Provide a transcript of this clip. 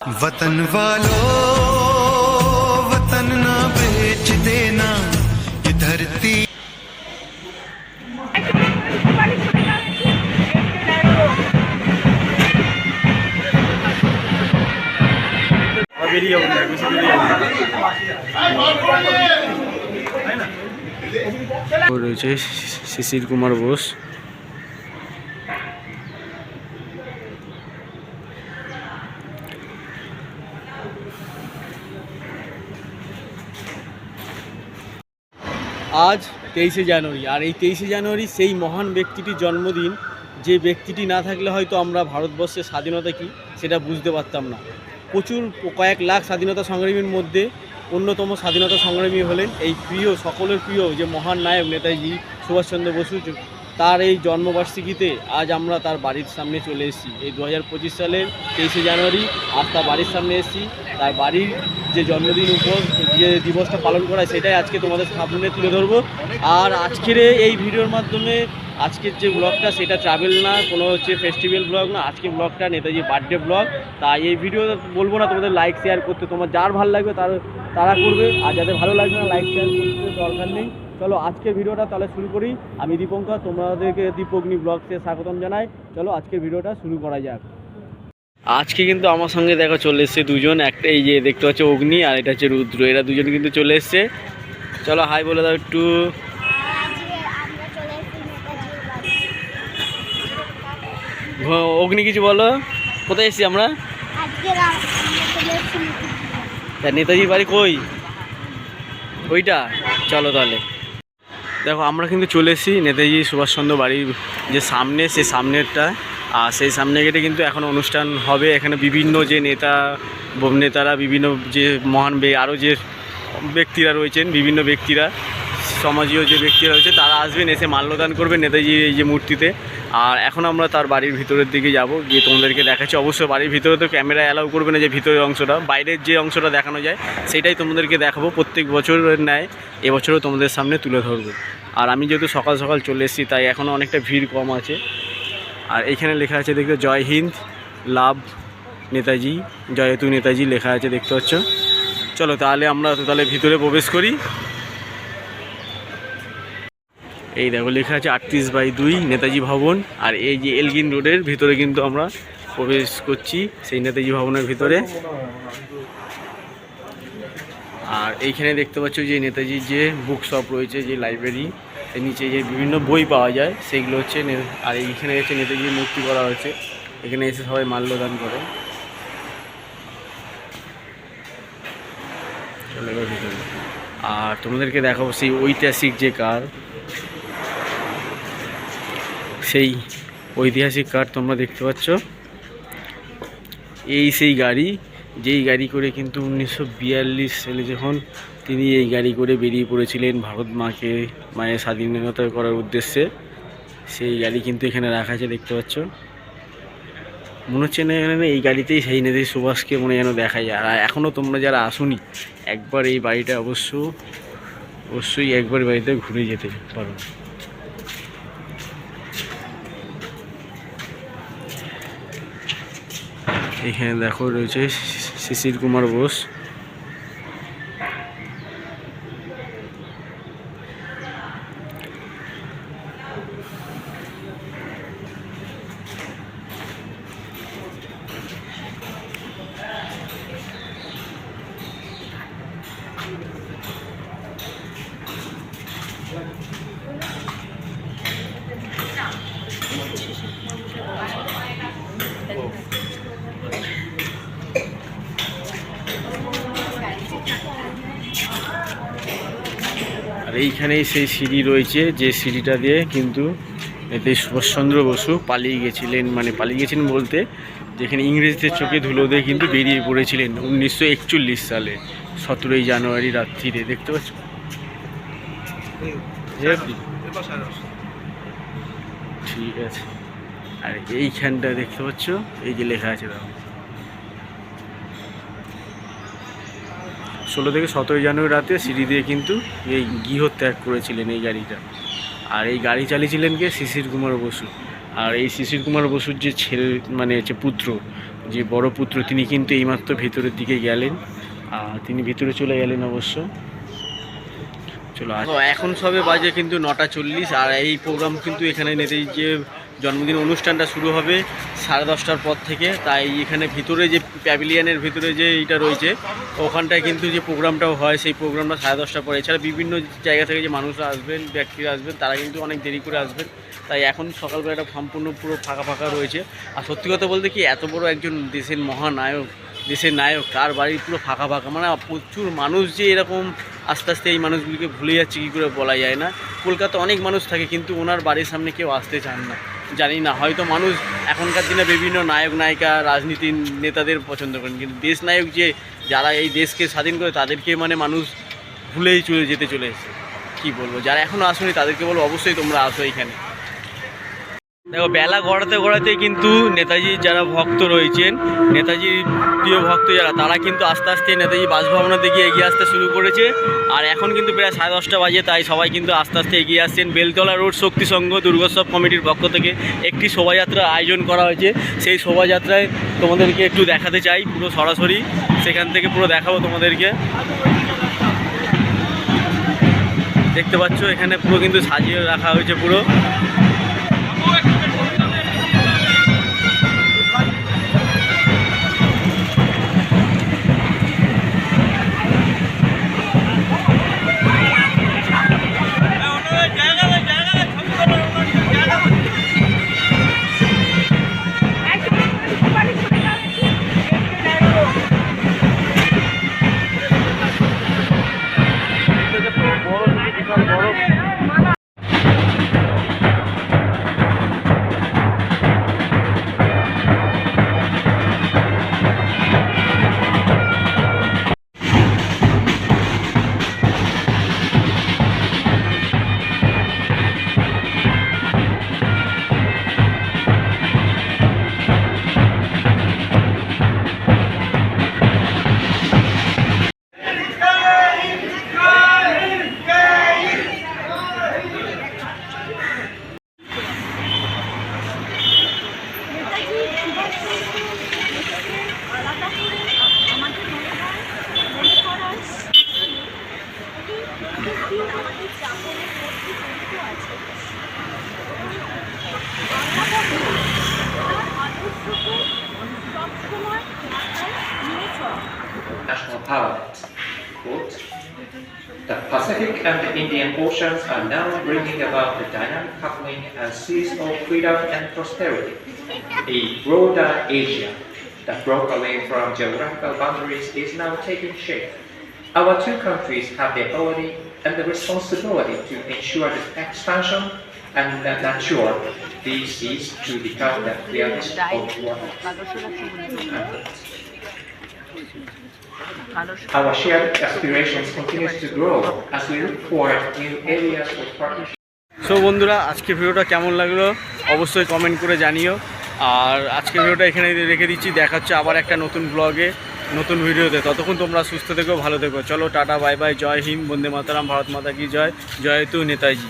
वतन वालों वतन ना बेच देना ये धरती বেরিয়ে যাবো না বেশি বেরিয়ে যাবো রয়েছে শিশির কুমার বোস আজ তেইশে জানুয়ারি। আর এই তেইশে জানুয়ারি সেই মহান ব্যক্তিটির জন্মদিন। যে ব্যক্তিটি না থাকলে হয়তো আমরা ভারতবর্ষের স্বাধীনতা কি, সেটা বুঝতে পারতাম না। প্রচুর কয়েক লাখ স্বাধীনতা সংগ্রামীর মধ্যে অন্যতম স্বাধীনতা সংগ্রামী হলেন এই প্রিয়, সকলের প্রিয় যে মহান নায়ক নেতাজি সুভাষচন্দ্র বসু। তার এই জন্মবার্ষিকীতে আজ আমরা তার বাড়ির সামনে চলে এসেছি। এই দু হাজার পঁচিশ সালের তেইশে জানুয়ারি আজ তার বাড়ির সামনে এসেছি। তার বাড়ির যে জন্মদিন উপর যে দিবসটা পালন করা সেটাই আজকে তোমাদের সামনে তুলে ধরবো। আর আজকের এই ভিডিওর মাধ্যমে আজকের যে ব্লগটা সেটা ট্রাভেল না, কোনো হচ্ছে ফেস্টিভ্যাল ব্লগ না আজকে ব্লগটা নেতাজি বার্থডে ব্লগ তাই এই ভিডিও বলব না, তোমাদের লাইক শেয়ার করতে, তোমার যার ভালো লাগবে তার, তারা করবে। আর যাদের ভালো লাগবে না লাইক শেয়ার করতে দরকার নেই। চলো, আজকের ভিডিওটা তাহলে শুরু করি। আমি দীপঙ্কর, তোমাদেরকে দীপগ্নি ব্লগসে স্বাগতম জানাই। চলো, আজকের ভিডিওটা শুরু করা যাক। আজকে কিন্তু আমার সঙ্গে দেখো চলে এসছে দুজন, একটা এই যে দেখতে পাচ্ছ অগ্নি আর এটা হচ্ছে রুদ্র, এরা দুজন কিন্তু চলে এসছে। চলো হাই বলে দাও একটু। ঘ- অগ্নি কিছু বলো, কোথায় এসেছি আমরা। তা নেতাজির বাড়ি কই? ওইটা? চলো তাহলে। দেখো, আমরা কিন্তু চলে এসেছি নেতাজি সুভাষচন্দ্র বাড়ির যে সামনে, সে সামনেরটা। আর সেই সামনে গেটে কিন্তু এখন অনুষ্ঠান হবে। এখানে বিভিন্ন যে নেতা নেতারা, বিভিন্ন যে মহান আরও যে ব্যক্তিরা রয়েছেন, বিভিন্ন ব্যক্তিরা, সমাজীয় যে ব্যক্তিরা রয়েছে, তারা আসবেন, এসে মাল্যদান করবেন নেতাজি এই যে মূর্তিতে। আর এখন আমরা তার বাড়ির ভিতরের দিকে যাব, গিয়ে তোমাদেরকে দেখাচ্ছি। অবশ্যই বাড়ির ভিতরে তো ক্যামেরা অ্যালাউ করবে না যে ভিতরের অংশটা। বাইরের যে অংশটা দেখানো যায়, সেটাই তোমাদেরকে দেখাবো। প্রত্যেক বছরের ন্যায় এবছরও তোমাদের সামনে তুলে ধরবো। আর আমি যেহেতু সকাল সকাল চলে এসেছি, তাই এখনও অনেকটা ভিড় কম আছে। আর এখানে লেখা আছে, দেখতে জয় হিন্দ, লাভ নেতাজি জয়তু নেতাজি লেখা আছে, দেখতে পাচ্ছ। চলো তাহলে আমরা তাহলে ভিতরে প্রবেশ করি। এই দেখো, লেখা আছে, আটত্রিশ বাই দুই নেতাজি ভবন। আর এই যে এলগিন রোডের ভিতরে কিন্তু আমরা প্রবেশ করছি, সেই নেতাজি ভবনের ভিতরে। আর এইখানে দেখতে পাচ্ছ যে নেতাজির যে বুক শপ রয়েছে, যে লাইব্রেরি এর নিচে যে বিভিন্ন বই পাওয়া যায় সেইগুলো হচ্ছে আর এইখানে হচ্ছে নেতাজির মূর্তি করা হয়েছে। এখানে এসে সবাই মাল্যদান করে। আর তোমাদেরকে দেখাবো সেই ঐতিহাসিক যে কার, সেই ঐতিহাসিক কার তোমরা দেখতে পাচ্ছ। এই সেই গাড়ি, যেই গাড়ি করে কিন্তু উনিশশো বিয়াল্লিশ সালে যখন তিনি এই গাড়ি করে বেরিয়ে পড়েছিলেন ভারত মাকে মায়ের স্বাধীনতা করার উদ্দেশ্যে সেই গাড়ি কিন্তু এখানে রাখা আছে দেখতে পাচ্ছ মনে হচ্ছে না এখানে এই গাড়িতেই সেই নেতাজি সুভাষকে মনে যেন দেখা যায় আর এখনও তোমরা যারা আসুনি একবার এই বাড়িটা অবশ্য অবশ্যই একবার বাড়িতে ঘুরে যেতে পারো এখানে দেখো রয়েছে শিশির কুমার বোস আর এইখানেই সেই সিঁড়ি রয়েছে, যে সিঁড়িটা দিয়ে কিন্তু এতে সুভাষচন্দ্র বসু পালিয়ে গেছিলেন মানে পালিয়ে গেছিলেন বলতে যেখানে ইংরেজদের চোখে ধুলো দিয়ে কিন্তু বেরিয়ে পড়েছিলেন উনিশশো একচল্লিশ সালে, সতেরোই জানুয়ারি রাত্রিরে দেখতে পাচ্ছ? ঠিক আছে। আর এইখানটা দেখতে পাচ্ছ? এই যে লেখা আছে দাও ষোলো থেকে সতেরোই জানুয়ারি রাতে সিঁড়ি দিয়ে কিন্তু এই গৃহত্যাগ করেছিলেন এই গাড়িটা। আর এই গাড়ি চালিয়েছিলেন কে? শিশির কুমার বসু। আর এই শিশির কুমার বসুর যে ছেলে মানে হচ্ছে পুত্র, যে বড় পুত্র, তিনি কিন্তু এইমাত্র ভেতরের দিকে গেলেন। আর তিনি ভিতরে চলে গেলেন অবশ্য। চলো এখন সবে বাজে কিন্তু নটা চল্লিশ, আর এই প্রোগ্রাম কিন্তু এখানে নেতাজি যে জন্মদিন অনুষ্ঠানটা শুরু হবে সাড়ে দশটার পর থেকে। তাই এখানে ভিতরে যে প্যাভিলিয়ানের ভিতরে যে এইটা রয়েছে, ওখানটায় কিন্তু যে প্রোগ্রামটাও হয়, সেই প্রোগ্রামটা সাড়ে দশটার পরে। এছাড়া বিভিন্ন জায়গা থেকে যে মানুষরা আসবেন, ব্যক্তিরা আসবেন, তারা কিন্তু অনেক দেরি করে আসবেন। তাই এখন সকালবেলাটা সম্পূর্ণ পুরো ফাঁকা ফাঁকা রয়েছে। আর সত্যি কথা বলতে কি, এত বড় একজন দেশের মহানায়ক, দেশের নায়ক, তার বাড়ি পুরো ফাঁকা ফাঁকা। মানে প্রচুর মানুষ যে এরকম আস্তে আস্তে এই মানুষগুলিকে ভুলে যাচ্ছে, কী করে বলা যায় না? কলকাতা অনেক মানুষ থাকে, কিন্তু ওনার বাড়ির সামনে কেউ আসতে চান না। জানি না, হয়তো মানুষ এখনকার দিনে বিভিন্ন নায়ক, নায়িকা রাজনীতির নেতাদের পছন্দ করেন, কিন্তু দেশ নায়ক যে, যারা এই দেশকে স্বাধীন করে তাদেরকে মানে মানুষ ভুলেই চলে, যেতে চলে এসেছে। কী বলব? যারা এখনও আসেনি তাদেরকে বলব, অবশ্যই তোমরা আসো এখানে। দেখো, বেলা গড়াতে গড়াতে কিন্তু নেতাজির যারা ভক্ত রয়েছেন নেতাজির প্রিয় ভক্ত যারা, তারা কিন্তু আস্তে আস্তে নেতাজি বাসভবনের দিকে এগিয়ে আসতে শুরু করেছে। আর এখন কিন্তু প্রায় সাড়ে দশটা বাজে, তাই সবাই কিন্তু আস্তে আস্তে এগিয়ে আসছেন। বেলতলা রোড শক্তি সংঘ দুর্গোৎসব কমিটির পক্ষ থেকে একটি শোভাযাত্রা আয়োজন করা হয়েছে। সেই শোভাযাত্রায় তোমাদেরকে একটু দেখাতে চাই, পুরো সরাসরি। সেখান থেকে পুরো দেখাবো তোমাদেরকে। দেখতে পাচ্ছ, এখানে পুরো কিন্তু সাজিয়ে রাখা হয়েছে পুরো। National parliament. Quote, the Pacific and the Indian Oceans are now bringing about the dynamic coupling and seas of freedom and prosperity. A broader Asia that broke away from geographical boundaries is now taking shape. Our two countries have the ability and the responsibility to ensure the expansion and uh, nurture these seas to become the clearest of water. Our shared aspirations continues to grow as we look forward new areas of partnership. So বন্ধুরা আজকের ভিডিওটা কেমন লাগল অবশ্যই comment করে জানিও আর আজকের ভিডিওটা এখানে রেখে দিচ্ছি দেখা হচ্ছে আবার একটা নতুন ব্লগে নতুন ভিডিওতে। ততক্ষণ তোমরা সুস্থ থেকো, ভালো থেকো। চলো, টাটা, বাই বাই। জয় হিন্দ, বন্দে মাতারাম, ভারত মাতা কি জয়? জয় তু, নেতাজি।